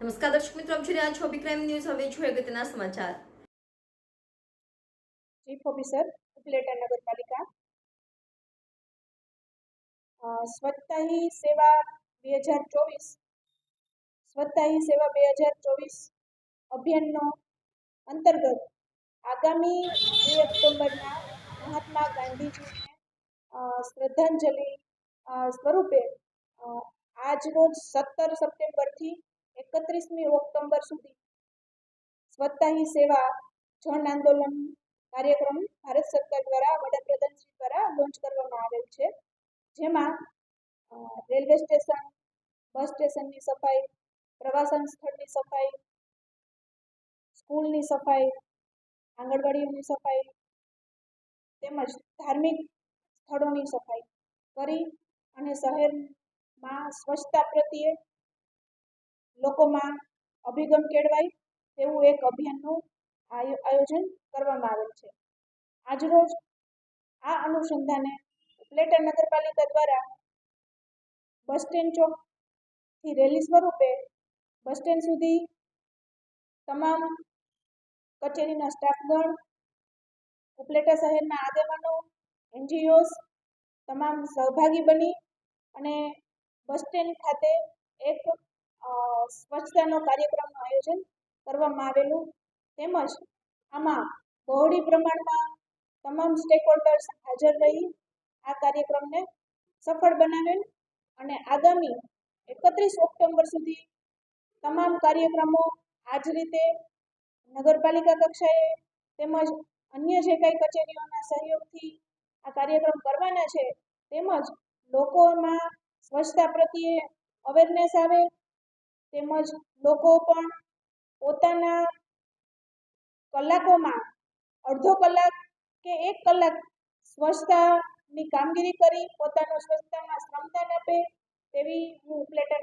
નમસ્કાર દર્શક મિત્રો આપ જોઈ રહ્યા છો વિક્રમ ન્યૂઝ. હવે જોઈએ અગત્યના સમાચાર. ચીફ ઓફિસર ઉપલેટા નગરપાલિકા. સ્વચ્છતા હી સેવા બે હજાર ચોવીસ સ્વચ્છતા હી સેવા બે હજાર ચોવીસ અભિયાનનો અંતર્ગત આગામી બે ઓક્ટોબરના મહાત્મા ગાંધીજીને શ્રદ્ધાંજલિ સ્વરૂપે અ, આજ રોજ સત્તર સપ્ટેમ્બરથી એકત્રીસમી ઓક્ટોબર સુધી સ્વચ્છતાહી સેવા જન આંદોલન કાર્યક્રમ ભારત સરકાર દ્વારા વડાપ્રધાન દ્વારા લોન્ચ કરવામાં આવેલ છે. જેમાં રેલવે સ્ટેશન, બસ સ્ટેશનની સફાઈ, પ્રવાસન સ્થળની સફાઈ, સ્કૂલની સફાઈ, આંગણવાડીઓની સફાઈ તેમજ ધાર્મિક સ્થળોની સફાઈ કરી અને શહેરમાં સ્વચ્છતા પ્રત્યે લોકોમાં અભિગમ કેળવાય તેવું એક અભિયાનનું આયો- આયોજન કરવામાં આવેલ છે. આજરોજ આ અનુસંધાને ઉપલેટા નગરપાલિકા દ્વારા બસ સ્ટેન્ડ ચોકથી રેલી સ્વરૂપે બસ સ્ટેન્ડ સુધી તમામ કચેરીના સ્ટાફગણ, ઉપલેટા શહેરના આગેવાનો, એનજીઓસ તમામ સહભાગી બની અને બસ સ્ટેન્ડ ખાતે એક સ્વચ્છતાનો કાર્યક્રમનું આયોજન કરવામાં આવેલું તેમજ આમાં બહોળી પ્રમાણમાં તમામ સ્ટેક હોલ્ડર્સ હાજર રહી આ કાર્યક્રમને સફળ બનાવેલ અને આગામી એકત્રીસ ઓક્ટોબર સુધી તમામ કાર્યક્રમો આ જ રીતે નગરપાલિકા કક્ષાએ તેમજ અન્ય જે કાંઈ કચેરીઓના સહયોગથી આ કાર્યક્રમ કરવાના છે, તેમજ લોકોમાં સ્વચ્છતા પ્રત્યે અવેરનેસ આવે તેમજ લોકો પણ પોતાના કલાકોમાં અડધો કલાક કે એક કલાક સ્વચ્છતાની કામગીરી કરી, પોતાનો સ્વચ્છતામાં શ્રમદાન આપે તેવી હું ઉપલેટા